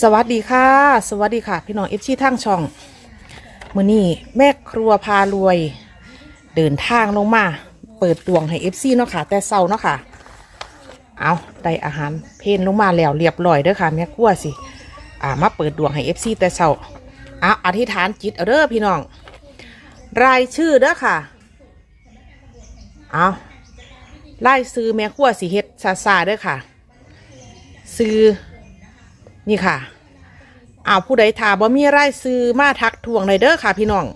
สวัสดีค่ะ สวัสดีค่ะ พี่น้องเอฟซีทางช่องมือนี้แม่ครัวพารวย เดินทางลงมา เปิดดวงให้เอฟซีเนาะค่ะ แต่เศร้าเนาะค่ะ เอาได้อาหารเพนลงมาแล้วเรียบร้อยเด้อค่ะ แม่ครัวสิ อ่ามาเปิดดวงให้เอฟซีแต่เศร้าเอาอธิษฐานจิตเอาเด้อพี่น้อง รายชื่อเด้อค่ะ เอาไล่ซื้อแม่ครัวสิเฮ็ดซาซาเด้อค่ะ ซื้อ นี่ค่ะอ้าวผู้ใดถามว่ามีรายซื้อมาทักทวงเลยเด้อค่ะ พี่น้อง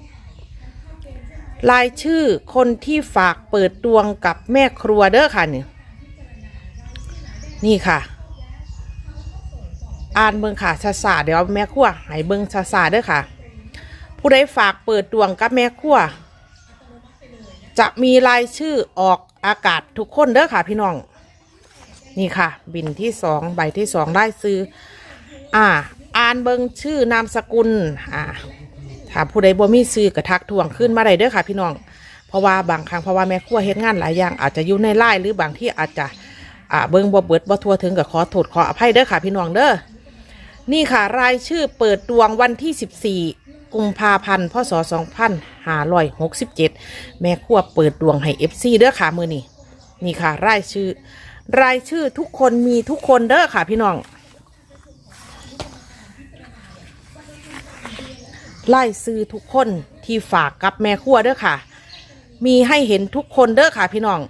รายชื่อคนที่ฝากเปิดดวงกับแม่ครัวเด้อค่ะนี่นี่ค่ะ อ่านเบิงค่ะชาสาเดี๋ยวแม่ครัวให้เบิงชาสาเด้อค่ะ ผู้ใดฝากเปิดดวงกับแม่ครัว จะมีรายชื่อออกอากาศทุกคนเด้อค่ะ พี่น้อง นี่ค่ะ บินที่สองใบที่สองได้ซื้อ อ่า อ่านเบิงชื่อนามสกุล อ่า ถ้าผู้ใดบ่มีซื้อกระทักทวงขึ้นมาได้เด้อค่ะ พี่น้อง เพราะว่าบางครั้งเพราะว่าแม่ครัวเฮ็ดงานหลายอย่างอาจจะอยู่ในไล่หรือบางที่อาจจะ อ่า เบิงบ่เบิดบ่ทั่วถึงกับขอโทษขออภัยเด้อค่ะ พี่น้องเด้อ นี่ค่ะรายชื่อเปิดดวงวันที่ 14กุมภาพันธ์พศ2567 แม่ครัวเปิดดวงให้ FC เด้อค่ะมือนี้นี่ค่ะ รายชื่อ รายชื่อทุกคนมีทุกคนเด้อค่ะพี่น้อง ไล่ซื้อทุกคนที่ฝากกับแม่ครัวเด้อค่ะ มีให้เห็นทุกคนเด้อค่ะพี่น้อง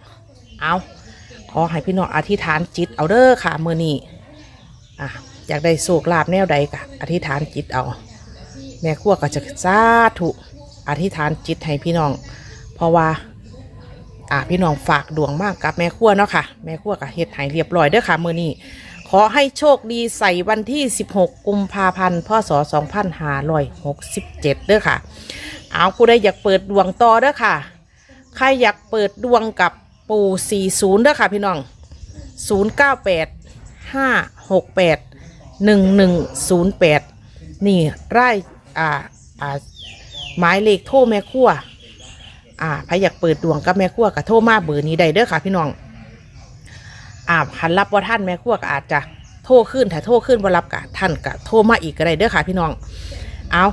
เอาขอให้พี่น้องอธิษฐานจิตเอาเด้อค่ะมือนี้อะอยากได้โศกลาบแนวใดกะอธิษฐานจิตเอา แม่ครัวก็จะสาธุอธิษฐานจิตให้พี่น้อง เพราะว่าอ่าพี่น้องฝากดวงมากกับแม่ครัวเนาะค่ะ แม่ครัวก็เฮ็ดให้เรียบร้อยเด้อค่ะมื้อนี้ ขอให้โชคดีใส่วันที่ 16 กุมภาพันธ์พศ2567เด้อค่ะ เอาผู้ใดอยากเปิดดวงต่อเด้อค่ะ ใครอยากเปิดดวงกับปู่ 40เด้อค่ะพี่น้อง 098 568 1108 นี่ไร่อ่าอ่าหมายเลขโทรแม่ครัวอ่าใครอยากเปิดดวงกับแม่ครัวก็โทรมาเบอร์นี้ได้เด้อค่ะพี่น้อง อ่าหันรับว่าท่านแม่ครัวก็อาจจะโทรขึ้นถ้าโทรขึ้นว่รับกะท่านก็โทรมาอีกก็ได้เด้อค่ะพี่น้อง เอา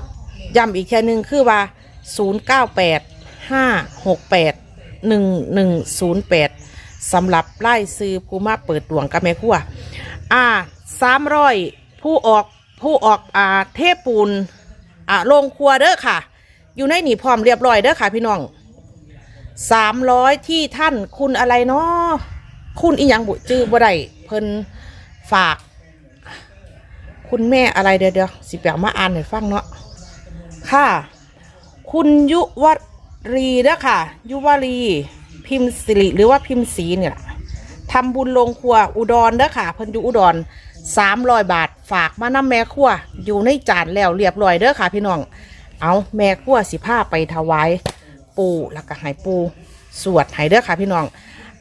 ย้ำอีกแค่หนึงคือว่า 0 9 8 5 6 8 1 1 0 8สำหรับไล่ซื้อผู้มาเปิดดวงกับแม่ครัวอ่าสามร้อยผู้ออกผู้ออกอ่าเทปูนอ่าโรงครัวเด้อค่ะ อยู่ในหนีพร้อมเรียบร้อยเด้อค่ะพี่น้องสามร้อยที่ท่านคุณอะไรเนาะ คุณอีหยังบุจื้อบ่ได้เพิ่นฝาก คุณแม่อะไรเดี๋ยวเดี๋ยวสิแปลมาอ่านให้ฟังเนาะค่ะ คุณยุวรีเด้อค่ะ ยุวรี พิมพ์สิริหรือว่าพิมพ์สีเนี่ยทำบุญลงครัวอุดรเด้อค่ะ เพิ่นอยู่อุดรสามร้อยบาทฝากมาน้ำแม่ครัว อยู่ในจานแล้วเรียบร้อยเด้อค่ะ พี่น้อง เอาแม่ครัวสิผ้าไปถวาย ปูแล้วก็ให้ปูสวดให้เด้อค่ะ พี่น้อง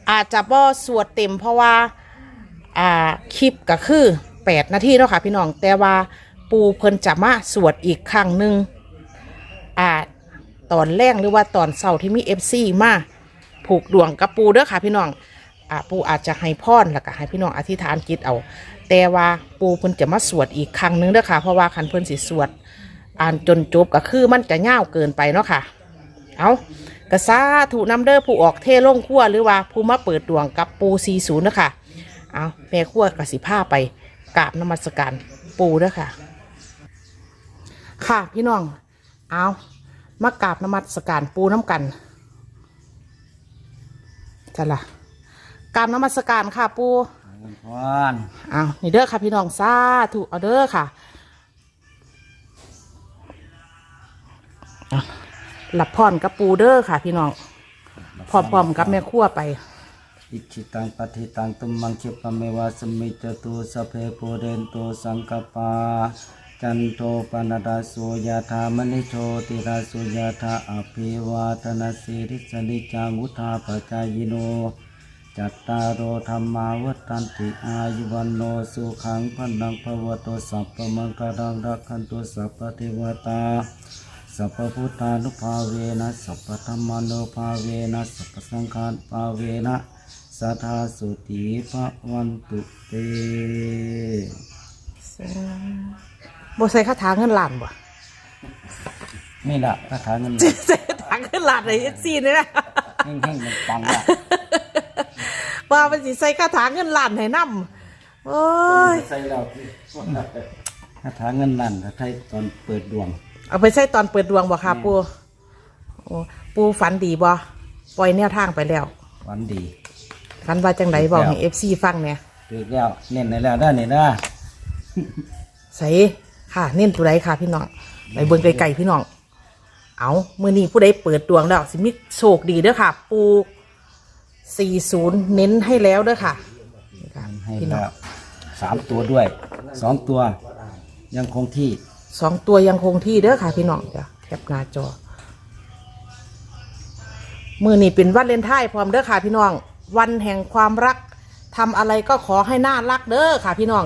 อาจจะบ่สวดเต็มเพราะว่าอ่าคลิปก็คือแปดนาทีเนาะค่ะพี่น้องแต่ว่าปูเพิ่นจะมาสวดอีกครั้งหนึ่งอ่าตอนแรกหรือว่าตอนเสาร์ที่มีเอฟซีมาผูกดวงกับปูเด้อค่ะพี่น้องอ่าปูอาจจะให้พรแล้วก็ให้พี่น้องอธิษฐานจิตเอา แต่ว่าปูเพิ่นจะมาสวดอีกครั้งหนึงเด้อค่ะเพราะว่าคันเพิ่นสิสวด อ่านจนจบก็คือมันจะยาวเกินไปเนาะค่ะ เอา กระซาถูกนำเด้อผู้ออกเทลงขั้วหรือว่าผู้มาเปิดดวงกับปูซีศูนย์นะคะเอาแม่ขั้วกสิผ้าไปกราบนมัสการปูเด้อค่ะ ค่ะพี่น้อง เอามากราบนมัสการปูน้ำกันจะละกราบนมัสการค่ะปูพรเอานี่เด้อค่ะพี่น้องซาถูกเอาเด้อค่ะเอา หลับพรกับปูเด้อค่ะ พี่น้องพร้อมๆกับแม่ครัวไป อิจิตังปฏิตังตุมมังคิปะเมวะสมิจจตุสพเพปูเรนโตสังกปาจันโทปนดาสุยาธามณิโชติราสุยาธาอภิวาทนาสิริสนิจังวุธาปจายโน จัตตารโอธรรมาวัฏันติอายุวันโนสุขังพันังภวโตสัพพมังคารังรักขันตุสัพพเทวตา สัพพพุทธานุภาเวนะสัพพธรรมานุภาเวนะสัพพสังฆานุภาเวนะสัทธาสุติภะวันตุเตสบ่ใส่คาถาเงินล้านบ่นี่แหละคาถาเงินใส่คาถาเงินล้านในเอซีนี่นะแห้งๆมันปังอะว่ามันสิใส่คาถาเงินล้านให้นำโอ้ยใส่แล้วคาถาเงินนั่นใช้ตอนเปิดดวง เอาไปใส่ตอนเปิดดวงบ่ค่ะ ปูโอ้ปูฝันดีบ่ปล่อยแนวทางไปแล้ววันดีฝันว่าจังไดบอกให้ FC ฟังเนี่ยถือแล้วเน้นในแล้วได้เนี่ยนะใส่ค่ะ เน้นตัวใดค่ะพี่น้องไปเบิ่งไกลๆพี่น้อง เอามื้อนี้ผู้ใดเปิดดวงแล้วสิมีโชคดีเด้อค่ะ ปู40เน้นให้แล้วเด้อค่ะนี่ค่ะให้พี่น้อแล้งวสามตัวด้วยสองตัว ยังคงที่ สองตัวยังคงที่เด้อค่ะพี่น้องจ้ะแคปหน้าจอมือนี่เป็นวันเลนไทน์พร้อมเด้อค่ะพี่น้อง วันแห่งความรักทำอะไรก็ขอให้น่ารักเด้อค่ะพี่น้อง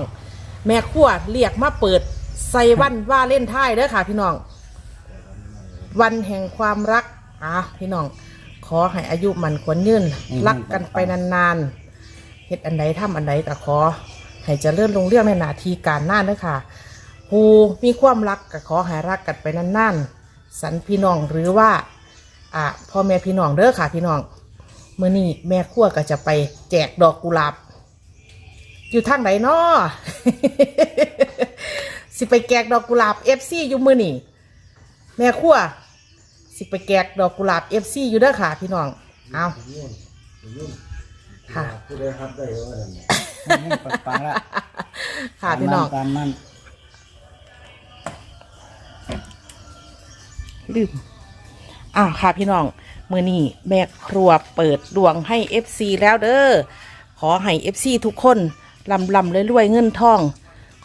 แม่ขั้วเรียกมาเปิดใส่วันว่าเล่นไทน์เด้อค่ะพี่น้อง วันแห่งความรักอะพี่น้อง ขอให้อายุมันควรยืนรักกันไปนานๆเฮ็ดอันใดทำอันใดก็ขอ ให้เจริญลงเรื่องในหน้าที่การหน้าเด้อค่ะ ผู้มีความรักก็ขอให้รักกันไปนานๆ สันพี่น้องหรือว่าอ่าพ่อแม่พี่น้องเด้อค่ะพี่น้องเมื่อนี้แม่ขั้วก็จะไปแจกดอกกุหลาบ อยู่ทางไหนนาะสิไปแจกดอกกุหลาบเอฟซีอยู่มือนี่แม่ขั้วสิไปแจกดอกกุหลาบเอฟซีอยู่เด้อค่ะพี่น้องเอาค่ะให้ปังๆละค่ะพี่น้องตามนั้น ลืมอ้าวค่ะพี่น้องมือนี้แม่ครัวเปิดดวงให้ FC แล้วเด้อขอให้ FC ทุกคนลำลำรวยๆเงินทอง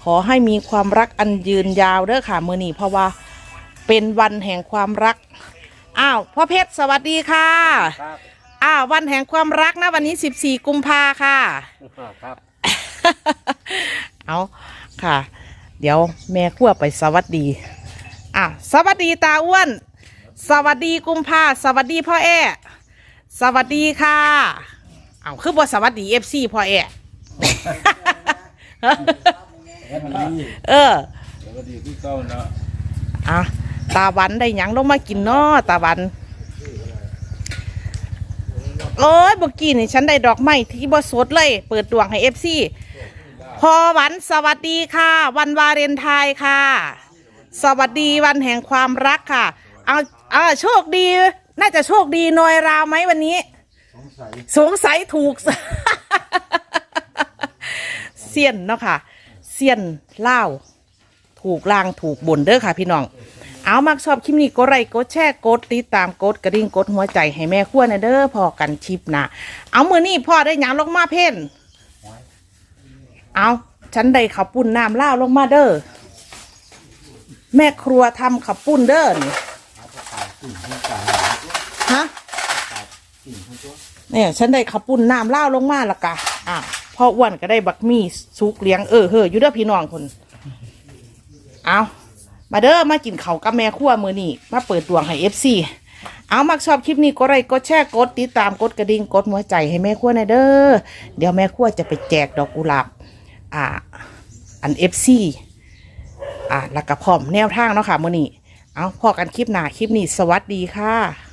ขอให้มีความรักอันยืนยาวเด้อค่ะมือนี้เพราะว่าเป็นวันแห่งความรักอ้าวพ่อเพชรสวัสดีค่ะครับอ้าววันแห่งความรักนะวันนี้ 14 กุมภาค่ะ ครับ เอาค่ะ เดี๋ยวแม่ขั้วไปสวัสดี อะสวัสดีตาอ้วน สวัสดีกุมภาสวัสดีพ่อแอสวัสดีค่ะเอาคือบทสวัสดีเอฟซีพ่อแอเออแล้วก็ดีที่เก้าเนาะอะตาวันได้หยังลงมากินเนาะตาวันโอ้ยเมื่อกี้นี่ฉันได้ดอกไม้ที่บ่สดเลย เปิดดวงให้เอฟซีพอวันสวัสดีค่ะ วันวาเลนไทน์ค่ะ สวัสดีวันแห่งความรักค่ะ เอาเอาโชคดี น่าจะโชคดีหน่อยราวไหมวันนี้ สงสัยถูก เสียนเนาะค่ะ เสียนเล่าวถูกลางถูกบนเด้อค่ะพี่น้อง เอามักชอบคลิปนี้กดไลค์กดแชร์กดติดตามกดกระดิ่งกดหัวใจให้แม่ขั้วนะเด้อพอกันชิปหนะเอามือนี่พ่อได้หยังลงมาเพ่น เอาฉันได้ขับปุ้นน้ำเล่าวลงมาเด้อ แม่ครัวทำขับปุ้นเด้อนี่ฮะเนี่ยฉันได้ขับปุ้นน้ำเล่าลงมาละกะอะพ่ออ้วนก็ได้บักมี่สุกเลี้ยงเออเฮ้ออยู่เด้อพี่น้องคนเอามาเด้อมากินเขากับแม่ครัวมือนี่มาเปิดดวงให้เอฟซีเอามักชอบคลิปนี้ก็ไลค์กดแชร์กดติดตามกดกระดิ่งกดหัวใจให้แม่ครัวหน่อยเด้อเดี๋ยวแม่ครัวจะไปแจกดอกกุหลาบอ่าอันเอฟซี อ่าแล้วก็พร้อมแนวทางเนาะค่ะมือนี้เอาพอกันคลิปหน้าคลิปนี้สวัสดีค่ะ